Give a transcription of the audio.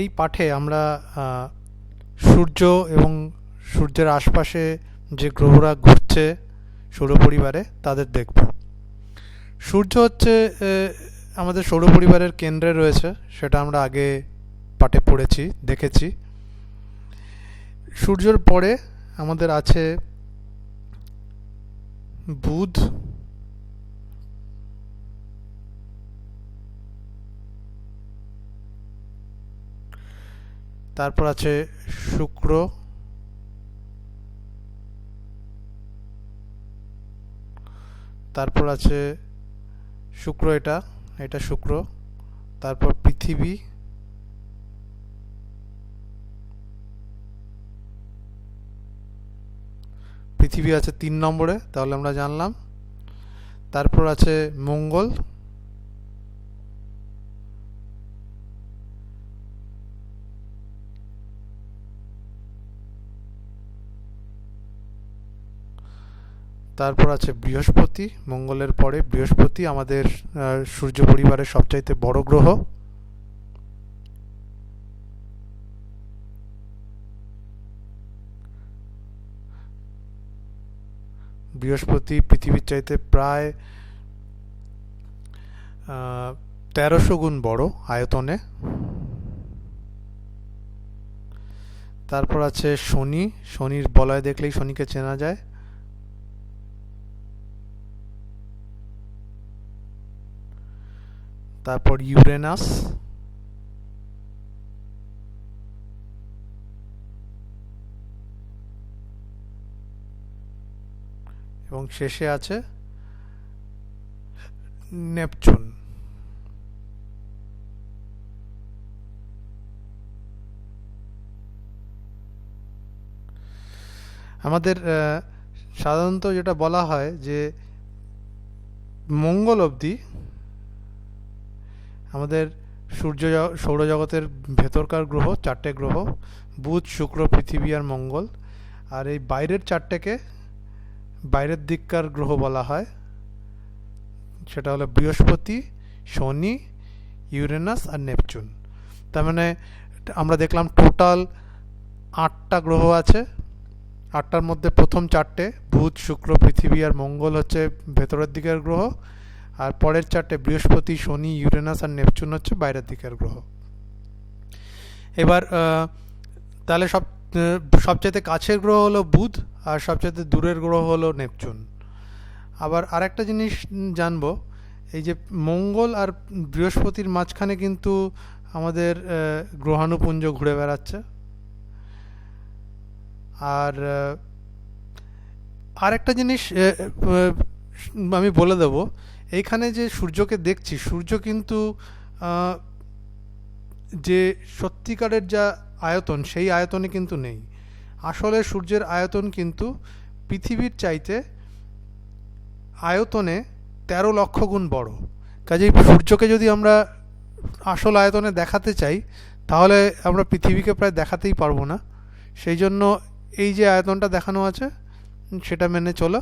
এই পাঠে আমরা সূর্য এবং সূর্যের আশপাশে যে গ্রহরা ঘুরছে সৌরপরিবারে তাদের দেখব। সূর্য হচ্ছে আমাদের সৌরপরিবারের কেন্দ্রে রয়েছে, সেটা আমরা আগে পাঠে পড়েছি, দেখেছি। সূর্যের পরে আমাদের আছে বুধ তারপর আছে শুক্র। তারপর আছে শুক্র এটা এটা শুক্র। তারপর পৃথিবী। পৃথিবী আছে তিন নম্বরে, তাহলে আমরা জানলাম। তারপর আছে মঙ্গল। তারপর আছে বৃহস্পতি, মঙ্গলের পরে বৃহস্পতি আমাদের সূর্য পরিবারের সবচাইতে বড় গ্রহ। বৃহস্পতি পৃথিবীর চাইতে প্রায় তেরোশো গুণ বড় আয়তনে। তারপর আছে শনি, শনির বলয় দেখলেই শনিকে চেনা যায়। তারপর ইউরেনাস এবং শেষে আছে নেপচুন আমাদের সাধারণত যেটা বলা হয় যে মঙ্গল অবধি আমাদের সূর্য সৌরজগতের ভেতরকার গ্রহ, চারটে গ্রহ, বুধ, শুক্র, পৃথিবী আর মঙ্গল। আর এই বাইরের চারটেকে বাইরের দিককার গ্রহ বলা হয়। সেটা হলো বৃহস্পতি, শনি, ইউরেনাস আর নেপচুন। তার মানে আমরা দেখলাম টোটাল আটটা গ্রহ আছে। আটটার মধ্যে প্রথম চারটে, বুধ, শুক্র, পৃথিবী আর মঙ্গল হচ্ছে ভেতরের দিকের গ্রহ। আর পরের চারটে বৃহস্পতি, শনি, ইউরেনাস আর নেপচুন হচ্ছে বাইরের দিকের গ্রহ। এবার তাহলে সব সবচাইতে কাছের গ্রহ হলো বুধ আর সবচাইতে দূরের গ্রহ হলো নেপচুন। আবার আরেকটা জিনিস জানব, এই যে মঙ্গল আর বৃহস্পতির মাঝখানে কিন্তু আমাদের গ্রহাণুপুঞ্জ ঘুরে বেড়াচ্ছে। আর আরেকটা জিনিস আমি বলে দেবো এইখানে যে সূর্যকে দেখছি, সূর্য কিন্তু যে সত্যিকারের যা আয়তন, সেই আয়তনে কিন্তু নেই। আসলে সূর্যের আয়তন কিন্তু পৃথিবীর চাইতে আয়তনে তেরো লক্ষ গুণ বড়। কাজেই সূর্যকে যদি আমরা আসল আয়তনে দেখাতে চাই, তাহলে আমরা পৃথিবীকে প্রায় দেখাতেই পারব না। সেই জন্য এই যে আয়তনটা দেখানো আছে, সেটা মেনে চলো।